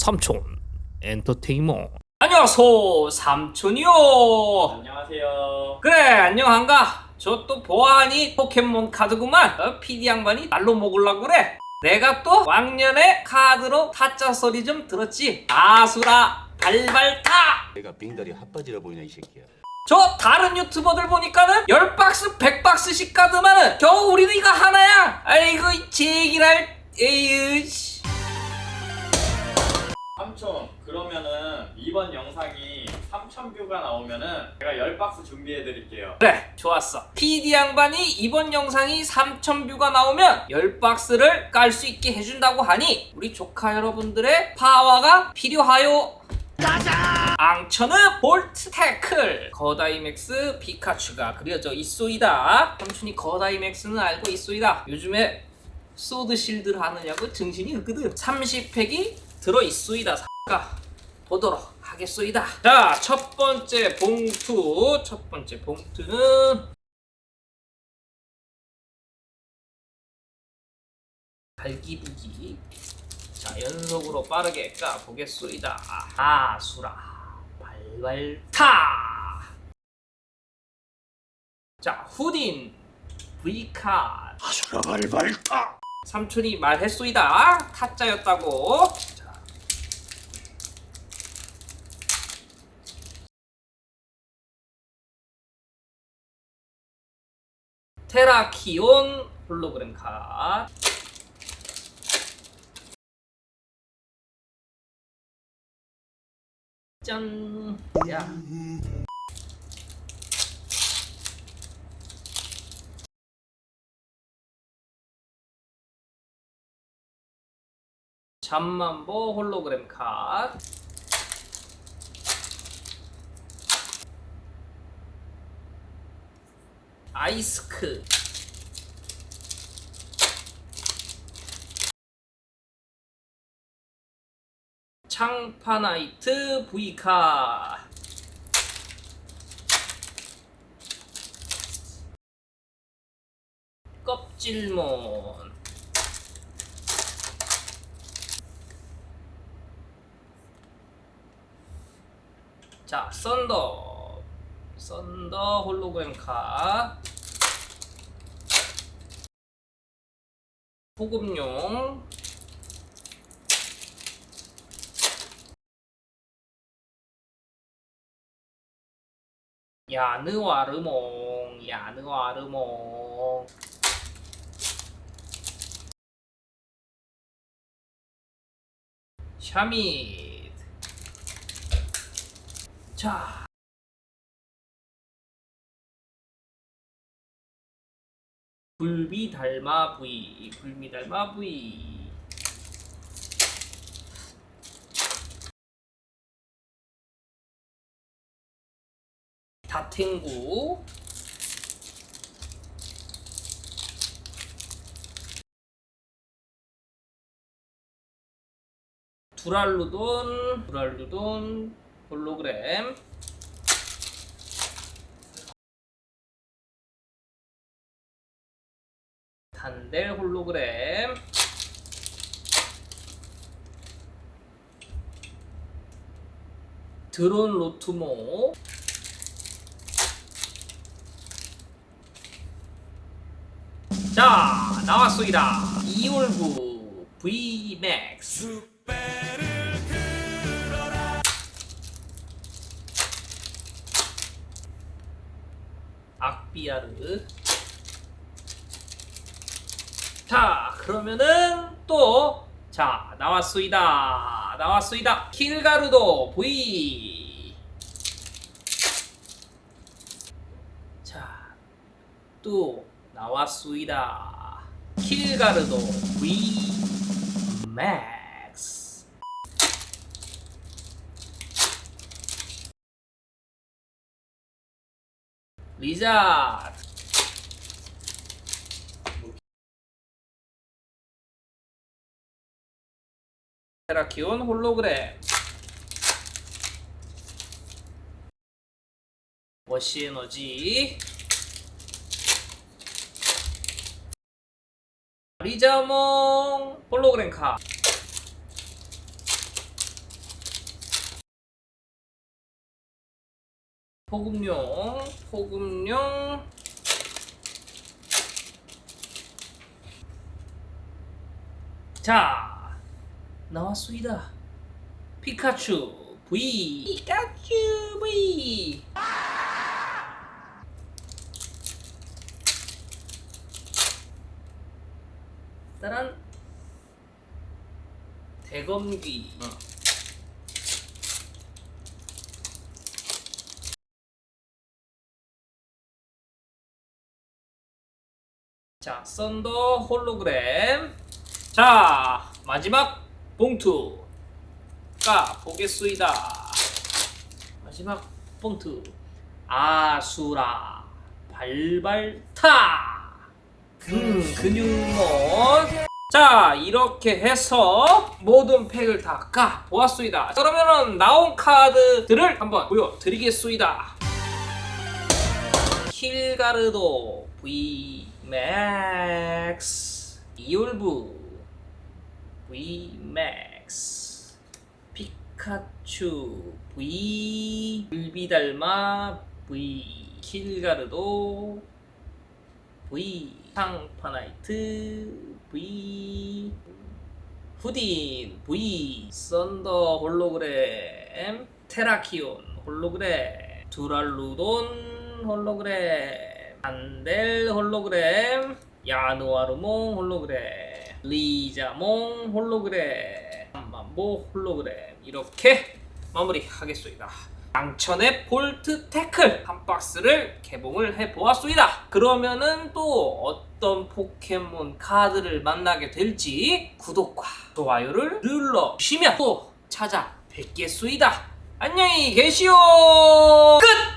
삼촌 엔터테인먼트 안녕하소 삼촌이요. 안녕하세요. 그래 안녕한가? 저 또 보아하니 포켓몬 카드구만. 어, PD 양반이 날로 먹으려고 그래. 내가 또 왕년에 카드로 타짜 소리 좀 들었지. 아수라 발발타! 내가 빙다리 핫바지라 보이냐 이 새끼야. 저 다른 유튜버들 보니까는 10박스 100박스씩 카드만은 겨우 우리는 이거 하나야. 아이고 제기랄. 에이 씨. 삼촌, 그러면은 이번 영상이 3,000뷰가 나오면은 제가 10박스 준비해 드릴게요. 그래 좋았어. PD 양반이 이번 영상이 3000뷰가 나오면 10박스를 깔 수 있게 해준다고 하니 우리 조카 여러분들의 파워가 필요하요. 앙천의 볼트 태클. 거다이맥스 피카츄가 그려져 있소이다. 삼촌이 거다이맥스는 알고 있소이다. 요즘에 소드 실드를 하느냐고 정신이 없거든 30팩이 들어있소이다. 가 보도록 하겠소이다. 자 첫 번째 봉투 첫 번째 봉투는 갈기부기. 자 연속으로 빠르게 까 보겠소이다. 아 수라. 발발타. 자 후딘. V카. 아수라 발발타. 삼촌이 말했소이다. 타짜였다고. 자. 테라키온 홀로그램 카드 짠! 야. 잠만보 홀로그램 카드 아이스크 창파나이트 V카 껍질몬 자, 썬더. 썬더 홀로그램 카. 보급용. 야느와르몽, 야느와르몽. 샤밋. 자. 불비 닮아 부위, 불미 닮아 부위. 다탱구. 두랄루돈, 두랄루돈, 홀로그램. 단델 홀로그램. 드론 로투모. 자 나왔소이다. 이올구 VMAX 악비아르 자 그러면은 또 자 나왔소이다. 나왔소이다. 킬가루도 V 자또 나왔소이다. 킬가루도 V 맥스 리자 테라키온 홀로그램. 워시에너지. 리자몽 홀로그램 카. 포금용 포금용. 자 나왔습니다. 피카츄 V. 피카츄 V. 따란. 대검귀 자 썬더 홀로그램. 자 마지막 봉투. 가 보겠수이다. 마지막 봉투. 아수라 발발타. 음 근육몬 자 이렇게 해서 모든 팩을 다 까 보았수이다. 그러면은 나온 카드들을 한번 보여드리겠수이다. 킬가르도 V 맥스 이올부 V 맥스 피카츄 V 불비달마 V 킬가르도 V 상파나이트 V 후딘 V 썬더 홀로그램 테라키온 홀로그램 두랄루돈 홀로그램 안델 홀로그램 야누아르몽 홀로그램 리자몽 홀로그램 만보 홀로그램 이렇게 마무리하겠습니다. 양천의 볼트 태클 한 박스를 개봉을 해 보았습니다. 그러면은 또 어떤 포켓몬 카드를 만나게 될지 구독과 좋아요를 눌러 주시면 또 찾아뵙겠습니다. 안녕히 계시오. 끝.